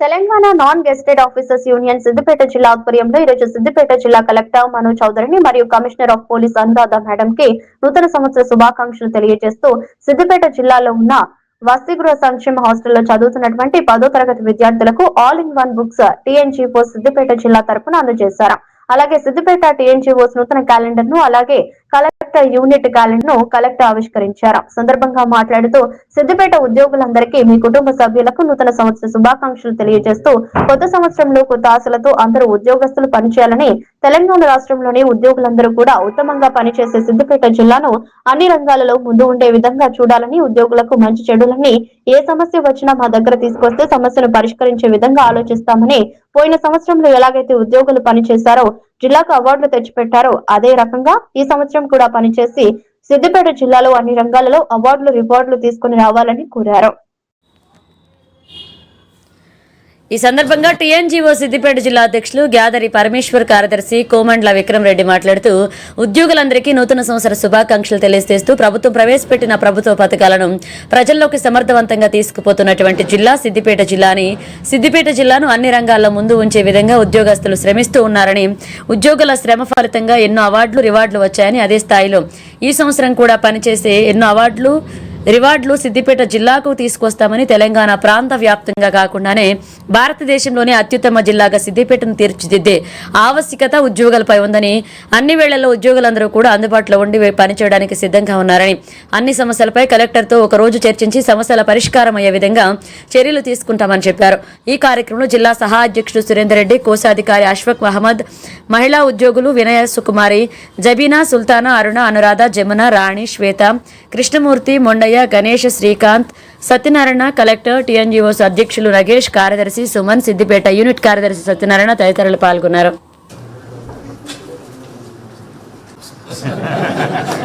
Telangana non gazetted officers union Siddipet జిల్లా ఆధ్వర్యంలో ఈరోజు సిద్దిపేట జిల్లా కలెక్టర్ మను చౌదరిని మరియు commissioner of police Anuradha madam కి నూతన సంవత్సర శుభాకాంక్షలు తెలియజేస్తూ సిద్దిపేట జిల్లాలో ఉన్న వసతిగృహ సంక్షేమ హాస్టల్లో చదువుతున్నటువంటి పదో తరగతి విద్యార్థులకు all in one books TNGO Siddipet జిల్లా తరపున అందజేశారు. అలాగే సిద్దిపేట టీఎన్జీఓస్ నూతన క్యాలెండర్ను అలాగే యూనిట్ క్యాలెండర్ను కలెక్టర్ ఆవిష్కరించారు. సందర్భంగా మాట్లాడుతూ సిద్దిపేట ఉద్యోగులందరికీ మీ కుటుంబ సభ్యులకు నూతన సంవత్సర శుభాకాంక్షలు తెలియజేస్తూ కొత్త సంవత్సరంలో కొత్త ఆశలతో అందరూ ఉద్యోగస్తులు పనిచేయాలని తెలంగాణ రాష్ట్రంలోని ఉద్యోగులందరూ కూడా ఉత్తమంగా పనిచేసే సిద్దిపేట జిల్లాను అన్ని రంగాలలో ముందు ఉండే విధంగా చూడాలని ఉద్యోగులకు మంచి చెడులని ఏ సమస్య వచ్చినా మా దగ్గర తీసుకొస్తే సమస్యను పరిష్కరించే విధంగా ఆలోచిస్తామని పోయిన సంవత్సరంలో ఎలాగైతే ఉద్యోగులు పనిచేశారో జిల్లాకు అవార్డులు తెచ్చిపెట్టారో అదే రకంగా ఈ సంవత్సరం కూడా పనిచేసి సిద్దిపేట జిల్లాలో అన్ని రంగాలలో అవార్డులు రివార్డులు తీసుకుని రావాలని కోరారు. ఈ సందర్భంగా టీఎన్జీఓ సిద్దిపేట జిల్లా అధ్యక్షులు గ్యాదరి పరమేశ్వర్ కార్యదర్శి కోమండ్ల విక్రమ్ రెడ్డి మాట్లాడుతూ ఉద్యోగులందరికీ నూతన సంవత్సర శుభాకాంక్షలు తెలియజేస్తూ ప్రభుత్వం ప్రవేశపెట్టిన ప్రభుత్వ పథకాలను ప్రజల్లోకి సమర్థవంతంగా తీసుకుపోతున్నటువంటి జిల్లా సిద్దిపేట జిల్లాని సిద్దిపేట జిల్లాను అన్ని రంగాల్లో ముందు ఉంచే విధంగా ఉద్యోగస్తులు శ్రమిస్తూ ఉన్నారని ఉద్యోగుల శ్రమ ఫలితంగా ఎన్నో అవార్డులు రివార్డులు వచ్చాయని అదే స్థాయిలో ఈ సంవత్సరం కూడా పనిచేసే ఎన్నో అవార్డులు రివార్డులు సిద్దిపేట జిల్లాకు తీసుకొస్తామని తెలంగాణ ప్రాంత వ్యాప్తంగా కాకుండానే భారతదేశంలోనే అత్యుత్తమ జిల్లాగా సిద్దిపేటను తీర్చిదిద్దే ఆవశ్యకత ఉద్యోగులపై ఉందని అన్ని వేళల్లో ఉద్యోగులందరూ కూడా అందుబాటులో ఉండి పనిచేయడానికి సిద్ధంగా ఉన్నారని అన్ని సమస్యలపై కలెక్టర్తో ఒక రోజు చర్చించి సమస్యల పరిష్కారం అయ్యే విధంగా చర్యలు తీసుకుంటామని చెప్పారు. ఈ కార్యక్రమంలో జిల్లా సహా అధ్యక్షుడు సురేందర్ రెడ్డి కోశాధికారి అష్ఫక్ మహమ్మద్ మహిళా ఉద్యోగులు వినయ సుకుమారి జబీనా సుల్తానా అరుణ అనురాధ జమున రాణి శ్వేత కృష్ణమూర్తి మొండయ్య గణేష్ శ్రీకాంత్ సత్యనారాయణ కలెక్టర్ టీఎన్జీఓస్ అధ్యక్షులు నగేష్ కార్యదర్శి సుమన్ సిద్దిపేట యూనిట్ కార్యదర్శి సత్యనారాయణ తదితరులు పాల్గొన్నారు.